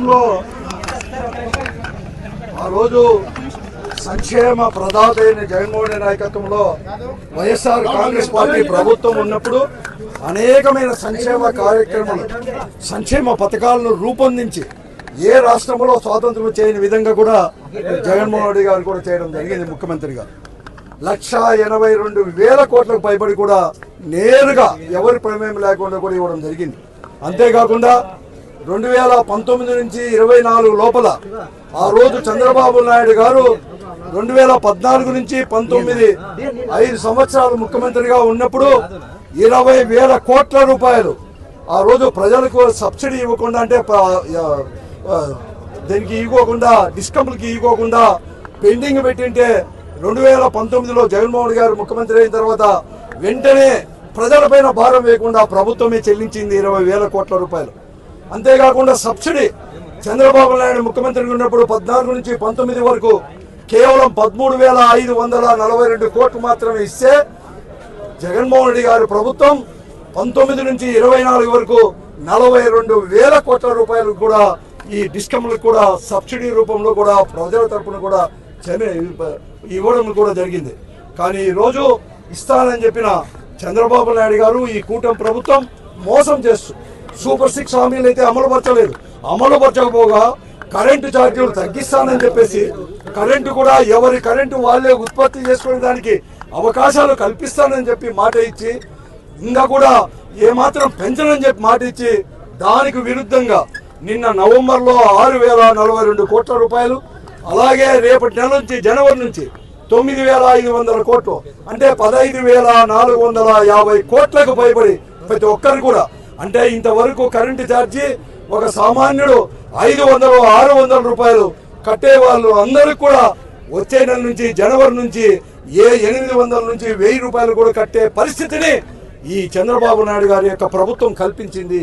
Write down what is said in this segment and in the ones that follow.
రాష్ట్రంలో ఆ రోజు సంక్షేమ ప్రదాత అయిన జగన్మోహన్ రెడ్డి నాయకత్వంలో వైఎస్ఆర్ కాంగ్రెస్ పార్టీ ప్రభుత్వం ఉన్నప్పుడు అనేకమైన సంక్షేమ కార్యక్రమాలు సంక్షేమ పథకాలను రూపొందించి ఏ రాష్ట్రంలో స్వాతంత్రం చేయని విధంగా కూడా జగన్మోహన్ రెడ్డి గారు కూడా చేయడం జరిగింది ముఖ్యమంత్రి గారు లక్ష ఎనభై రెండు వేల కోట్లకు పైబడి కూడా నేరుగా ఎవరి ప్రమేయం లేకుండా కూడా ఇవ్వడం జరిగింది. అంతేకాకుండా రెండు వేల పంతొమ్మిది నుంచి ఇరవై నాలుగు లోపల ఆ రోజు చంద్రబాబు నాయుడు గారు రెండు వేల పద్నాలుగు నుంచి పంతొమ్మిది ఐదు సంవత్సరాలు ముఖ్యమంత్రిగా ఉన్నప్పుడు ఇరవై వేల కోట్ల రూపాయలు ఆ రోజు ప్రజలకు సబ్సిడీ ఇవ్వకుండా అంటే దీనికి ఇవ్వకుండా డిస్కంపులకి ఇవ్వకుండా పెండింగ్ పెట్టింటే రెండు వేల పంతొమ్మిదిలో జగన్మోహన్ గారు ముఖ్యమంత్రి అయిన తర్వాత వెంటనే ప్రజలపైన భారం వేయకుండా ప్రభుత్వమే చెల్లించింది ఇరవై వేల కోట్ల రూపాయలు. అంతేకాకుండా సబ్సిడీ. చంద్రబాబు నాయుడు ముఖ్యమంత్రిగా ఉన్నప్పుడు పద్నాలుగు నుంచి పంతొమ్మిది వరకు కేవలం పదమూడు వేల ఐదు వందల నలభై రెండు కోట్లు మాత్రమే ఇస్తే జగన్మోహన్ రెడ్డి గారి ప్రభుత్వం పంతొమ్మిది నుంచి ఇరవై నాలుగు వరకు నలభై రెండు వేల కోట్ల రూపాయలు కూడా ఈ డిస్కమ్లకు కూడా సబ్సిడీ రూపంలో కూడా ప్రజల తరపున కూడా చెమి- ఇవ్వడం కూడా జరిగింది. కానీ ఈరోజు ఇస్తానని చెప్పిన చంద్రబాబు నాయుడు గారు ఈ కూటమి ప్రభుత్వం మోసం చేస్తూ సూపర్ సిక్స్ హామీలు అయితే అమలుపరచలేదు. అమలుపరచకపోగా కరెంటు ఛార్జీలు తగ్గిస్తానని చెప్పేసి కరెంటు కూడా ఎవరి కరెంటు వాళ్ళే ఉత్పత్తి చేసుకునే దానికి అవకాశాలు కల్పిస్తానని చెప్పి మాట ఇచ్చి ఇంకా కూడా ఏమాత్రం పెంచనని చెప్పి మాట ఇచ్చి దానికి విరుద్ధంగా నిన్న నవంబర్లో ఆరు వేల నలభై రెండు కోట్ల రూపాయలు అలాగే రేపటి నెల నుంచి జనవరి నుంచి తొమ్మిది వేల ఐదు వందల కోట్లు అంటే పదహైదు వేల నాలుగు వందల యాభై కోట్లకు భయపడి ప్రతి ఒక్కరు కూడా అంటే ఇంతవరకు కరెంటు ఛార్జీ ఒక సామాన్యుడు ఐదు వందలు ఆరు వందల రూపాయలు కట్టే వాళ్ళు అందరికి కూడా వచ్చే నెల నుంచి జనవరి నుంచి ఏ ఎనిమిది వందల నుంచి వెయ్యి రూపాయలు కూడా కట్టే పరిస్థితిని ఈ చంద్రబాబు నాయుడు గారి యొక్క ప్రభుత్వం కల్పించింది.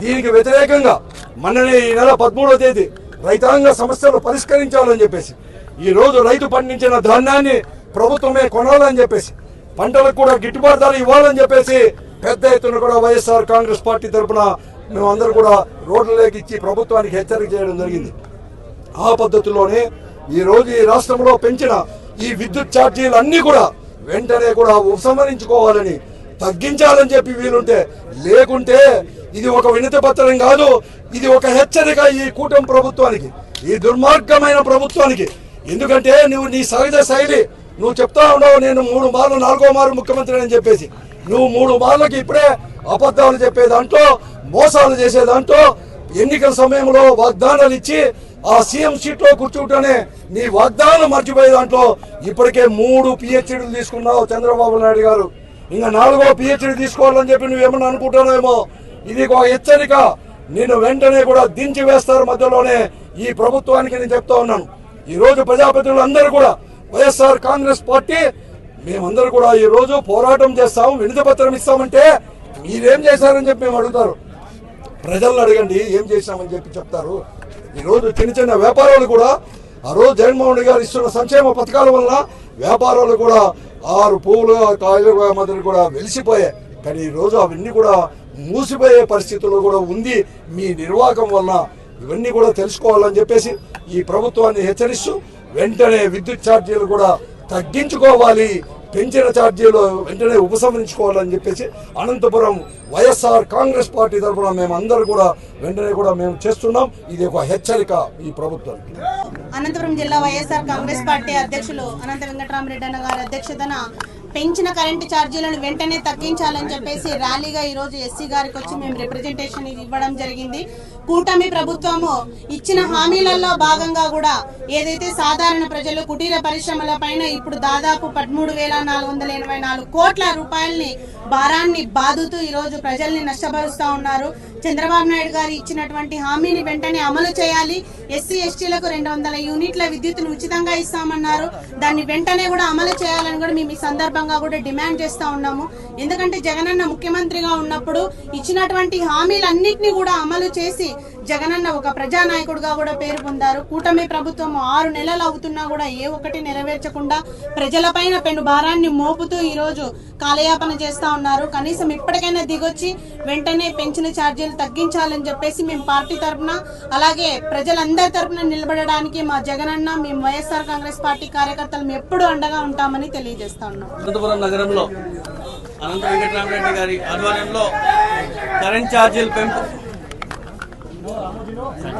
దీనికి వ్యతిరేకంగా మొన్ననే ఈ నెల పదమూడవ తేదీ రైతాంగ సమస్యలు పరిష్కరించాలని చెప్పేసి ఈ రోజు రైతు పండించిన ధాన్యాన్ని ప్రభుత్వమే కొనాలని చెప్పేసి పంటలకు కూడా గిట్టుబాటు ధర ఇవ్వాలని చెప్పేసి పెద్ద ఎత్తున కూడా వైఎస్ఆర్ కాంగ్రెస్ పార్టీ తరఫున మేమందరూ కూడా రోడ్లలోకి ఇచ్చి ప్రభుత్వానికి హెచ్చరిక చేయడం జరిగింది. ఆ పద్ధతిలోనే ఈ రోజు ఈ రాష్ట్రంలో పెంచిన ఈ విద్యుత్ ఛార్జీలు అన్ని కూడా వెంటనే కూడా ఉపసంహరించుకోవాలని తగ్గించాలని చెప్పి వీలుంటే లేకుంటే ఇది ఒక వినతి పత్రం కాదు ఇది ఒక హెచ్చరిక ఈ కూటమి ప్రభుత్వానికి ఈ దుర్మార్గమైన ప్రభుత్వానికి. ఎందుకంటే నువ్వు నీ సహజ శైలి నువ్వు చెప్తా ఉన్నావు నేను మూడు మార్లు నాలుగో మారు ముఖ్యమంత్రి అని చెప్పేసి. నువ్వు మూడు మార్లకి ఇప్పుడే అబద్ధాలు చెప్పే దాంట్లో మోసాలు చేసే దాంట్లో ఎన్నికల సమయంలో వాగ్దానాలు ఇచ్చి ఆ సీఎం సీట్లో కూర్చుంటేనే నీ వాగ్దానం మర్చిపోయే దాంట్లో ఇప్పటికే మూడు పిహెచ్డీలు తీసుకున్నావు చంద్రబాబు నాయుడు గారు. ఇంకా నాలుగో పిహెచ్డీ తీసుకోవాలని చెప్పి నువ్వేమన్నా అనుకుంటానేమో ఇది ఒక హెచ్చరిక. నేను వెంటనే కూడా దించి వేస్తారు మధ్యలోనే ఈ ప్రభుత్వానికి నేను చెప్తా ఉన్నాను. ఈ రోజు ప్రజాప్రతినిధులు అందరూ కూడా వైఎస్ఆర్ కాంగ్రెస్ పార్టీ మేమందరూ కూడా ఈ రోజు పోరాటం చేస్తాం వినతి పత్రం ఇస్తామంటే మీరేం చేశారని చెప్పి మేము అడుగుతారు. ప్రజలను అడగండి ఏం చేశామని చెప్పి చెప్తారు. ఈ రోజు చిన్న చిన్న వ్యాపారాలు కూడా ఆ రోజు జగన్మోహన్ రెడ్డి గారు ఇస్తున్న సంక్షేమ పథకాల వల్ల వ్యాపారాలు కూడా ఆరు పువ్వులు కాయలు మాదిరి కూడా వెలిసిపోయాయి. కానీ ఈ రోజు అవన్నీ కూడా మూసిపోయే పరిస్థితుల్లో కూడా ఉంది మీ నిర్వాహకం వల్ల ఇవన్నీ కూడా తెలుసుకోవాలని చెప్పేసి ఈ ప్రభుత్వాన్ని హెచ్చరిస్తూ వెంటనే విద్యుత్ ఛార్జీలు కూడా తగ్గించుకోవాలి. పెంచిన ఛార్జీలు వెంటనే ఉపసంహరించుకోవాలని చెప్పేసి అనంతపురం వైఎస్ఆర్ కాంగ్రెస్ పార్టీ తరఫున మేము అందరూ కూడా వెంటనే కూడా మేము చేస్తున్నాం. ఇది ఒక హెచ్చరిక ఈ ప్రభుత్వానికి అనంతపురం జిల్లా వైఎస్ఆర్ కాంగ్రెస్ పార్టీ అధ్యక్షులు అనంత వెంకటరామరెడ్డి అన్న గారి అధ్యక్షతన పెంచిన కరెంటు ఛార్జీలను వెంటనే తగ్గించాలని చెప్పేసి ర్యాలీగా ఈరోజు ఎస్సీ గారికి వచ్చి మేము రిప్రజెంటేషన్ ఇవ్వడం జరిగింది. కూటమి ప్రభుత్వము ఇచ్చిన హామీలలో భాగంగా కూడా ఏదైతే సాధారణ ప్రజలు కుటీర పరిశ్రమల పైన ఇప్పుడు దాదాపు పదమూడు వేల నాలుగు వందల ఎనభై నాలుగు కోట్ల రూపాయలని భారాన్ని బాదుతూ ఈరోజు ప్రజల్ని నష్టపరుస్తూ ఉన్నారు. చంద్రబాబు నాయుడు గారు ఇచ్చినటువంటి హామీని వెంటనే అమలు చేయాలి. ఎస్సీ ఎస్టీలకు రెండు వందల యూనిట్ల విద్యుత్తును ఉచితంగా ఇస్తామన్నారు. దాన్ని వెంటనే కూడా అమలు చేయాలని కూడా మేము ఈ సందర్భంగా కూడా డిమాండ్ చేస్తా ఉన్నాము. ఎందుకంటే జగనన్న ముఖ్యమంత్రిగా ఉన్నప్పుడు ఇచ్చినటువంటి హామీలన్నింటినీ కూడా అమలు చేసి జగనన్న ఒక ప్రజానాయకుడిగా కూడా పేరు పొందారు. కూటమి ప్రభుత్వం ఆరు నెలలు అవుతున్నా కూడా ఏ ఒక్కటి నెరవేర్చకుండా ప్రజలపైన పెను భారాన్ని మోపుతూ ఈరోజు కాలయాపన చేస్తా ఉన్నారు. కనీసం ఇప్పటికైనా దిగొచ్చి వెంటనే పెంచిన ఛార్జీలు తగ్గించాలని చెప్పేసి మేము పార్టీ తరఫున అలాగే ప్రజలందరి తరఫున నిలబడడానికి మా జగనన్న మేము వైఎస్ఆర్ కాంగ్రెస్ పార్టీ కార్యకర్తలు ఎప్పుడు అండగా ఉంటామని తెలియజేస్తా ఉన్నాం. అనంతపురం నగరంలో అనంత వెంకటరామరెడ్డి గారి ఆధ్వర్యంలో కరెంట్ ఛార్జీలు పెంపు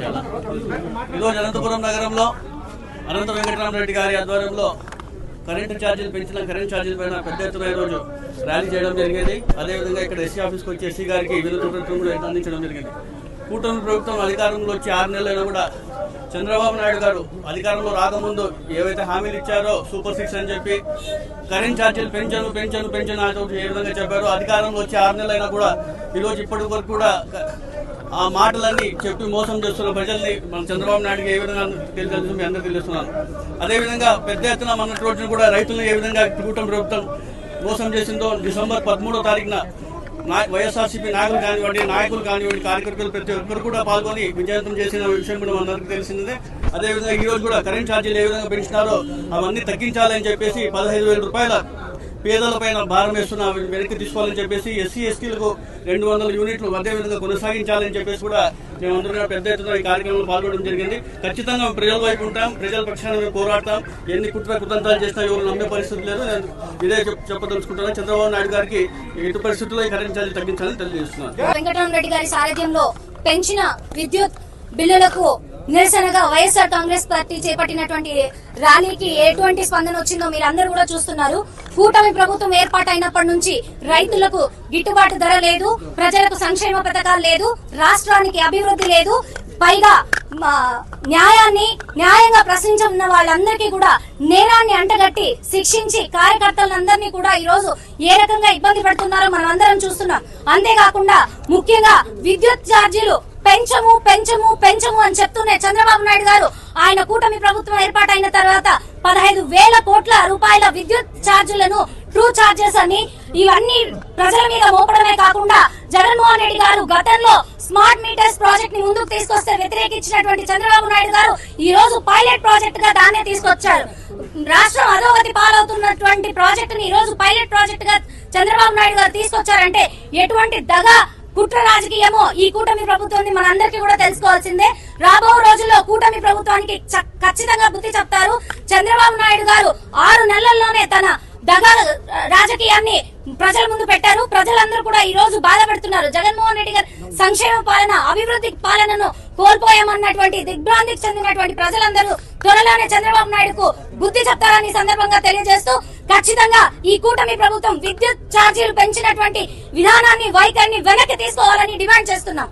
ఈరోజు అనంతపురం నగరంలో అనంత వెంకటరామరెడ్డి గారి ఆధ్వర్యంలో కరెంటు ఛార్జీలు పెంచిన కరెంట్ ఛార్జీల పైన పెద్ద ఎత్తున ఈరోజు ర్యాలీ చేయడం జరిగేది. అదేవిధంగా ఇక్కడ ఎస్సీ ఆఫీస్కి వచ్చి ఎస్సీ గారికి వినతి పత్రం కూడా అందించడం జరిగింది. కూటమి ప్రభుత్వం అధికారంలో వచ్చి ఆరు నెలలైనా కూడా చంద్రబాబు నాయుడు గారు అధికారంలో రాకముందు ఏవైతే హామీలు ఇచ్చారో సూపర్ సిక్స్ అని చెప్పి కరెంట్ ఛార్జీలు పెంచను పెంచను పెంచను అని ఏ విధంగా చెప్పారో అధికారంలో వచ్చి ఆరు నెలలైనా కూడా ఈరోజు ఇప్పటి వరకు కూడా ఆ మాటలన్నీ చెప్పి మోసం చేస్తున్న ప్రజల్ని మన చంద్రబాబు నాయుడుకి ఏ విధంగా తెలుసు మీ అందరూ తెలుస్తున్నాను. అదేవిధంగా పెద్ద ఎత్తున మన రోజున కూడా రైతులను ఏ విధంగా కూటమి ప్రభుత్వం మోసం చేసిందో డిసెంబర్ పదమూడో తారీఖున వైఎస్ఆర్సీపీ నాయకులు కానివ్వండి నాయకులు కానివ్వండి కార్యకర్తలు ప్రతి ఒక్కరు కూడా పాల్గొని విజయవంతం చేసిన విషయం కూడా మనందరికీ తెలిసిందే. అదేవిధంగా ఈ రోజు కూడా కరెంట్ ఛార్జీలు ఏ విధంగా పెంచినారో అవన్నీ తగ్గించాలని చెప్పేసి పదహైదు వేల రూపాయల పేదలపైన భారం వేస్తున్న వెనక్కి తీసుకోవాలని చెప్పేసి ఎస్సీ ఎస్టీలకు రెండు వందల యూనిట్లు అదే విధంగా కొనసాగించాలని చెప్పేసి కూడా మేమందరం పెద్ద ఎత్తున ఈ కార్యక్రమంలో పాల్గొనడం జరిగింది. ఖచ్చితంగా ప్రజల వైపు ఉంటాం ప్రజల పక్షాన మేము పోరాడతాం. ఎన్ని కుట్ర కుతంత్రాలు చేసినా ఎవరు నమ్మే పరిస్థితి లేదు. నేను ఇదే చెప్పదలుచుకుంటున్నాను చంద్రబాబు నాయుడు గారికి ఎటు పరిస్థితుల్లో ఈ కరెంట్ ఛార్జీలు తగ్గించాలని తెలియజేస్తున్నాను. వెంకటరామరెడ్డి గారి సారథ్యంలో పెంచిన విద్యుత్ బిల్లులకు నిరసనగా వైఎస్ఆర్ కాంగ్రెస్ పార్టీ చేపట్టినటువంటి ర్యాలీకి ఎటువంటి స్పందన వచ్చిందో మీరందరూ కూడా చూస్తున్నారు. కూటమి ప్రభుత్వం ఏర్పాటైనప్పటి నుంచి రైతులకు గిట్టుబాటు ధర లేదు ప్రజలకు సంక్షేమ పథకాలు లేదు రాష్ట్రానికి అభివృద్ధి లేదు. పైగా న్యాయాన్ని న్యాయంగా ప్రశ్నించున్న వాళ్ళందరికీ కూడా నేరాన్ని అంటగట్టి శిక్షించి కార్యకర్తలందరినీ కూడా ఈ రోజు ఏ రకంగా ఇబ్బంది పడుతున్నారో మనం అందరం చూస్తున్నాం. అంతేకాకుండా ముఖ్యంగా విద్యుత్ ఛార్జీలు పెంచము పెంచము పెంచము అని చెప్తూనే చంద్రబాబు నాయుడు గారు ఆయన కూటమి ప్రభుత్వం ఏర్పాటైన తర్వాత పదహైదు వేల కోట్ల రూపాయల విద్యుత్ ఛార్జీలను ట్రూ ఛార్జెస్ అని ఇవన్నీ ప్రజల మీద మోపడమే కాకుండా జగన్మోహన్ రెడ్డి గారు గతంలో స్మార్ట్ మీటర్స్ ప్రాజెక్ట్ని ముందుకు తీసుకొస్తే వ్యతిరేకించినటువంటి చంద్రబాబు నాయుడు గారు ఈ రోజు పైలట్ ప్రాజెక్ట్గా దాన్నే తీసుకొచ్చారు. రాష్ట్రం అధోగతి పాలవుతున్నటువంటి ప్రాజెక్ట్ని ఈ రోజు పైలట్ ప్రాజెక్ట్గా చంద్రబాబు నాయుడు గారు తీసుకొచ్చారంటే ఎటువంటి దగా కుట్ర రాజకీయమో ఈ కూటమి ప్రభుత్వాన్ని మనందరికీ కూడా తెలుసుకోవాల్సిందే. రాబో రోజుల్లో కూటమి ప్రభుత్వానికి చ- ఖచ్చితంగా బుద్ధి చెప్తారు. చంద్రబాబు నాయుడు గారు ఆరు నెలల్లోనే తన దగా రాజకీయాన్ని ప్రజల ముందు పెట్టారు. ప్రజలందరూ కూడా ఈ రోజు బాధపడుతున్నారు. జగన్మోహన్ రెడ్డి గారు సంక్షేమ పాలన అభివృద్ధి పాలనను కోల్పోయామన్నటువంటి దిగ్భ్రాంతికి చెందినటువంటి ప్రజలందరూ త్వరలోనే చంద్రబాబు నాయుడుకు బుద్ధి చెప్తారని సందర్భంగా తెలియజేస్తూ ఖచ్చితంగా ఈ కూటమి ప్రభుత్వం విద్యుత్ ఛార్జీలు పెంచినటువంటి విధానాన్ని వైఖరిని వెనక్కి తీసుకోవాలని డిమాండ్ చేస్తున్నాం.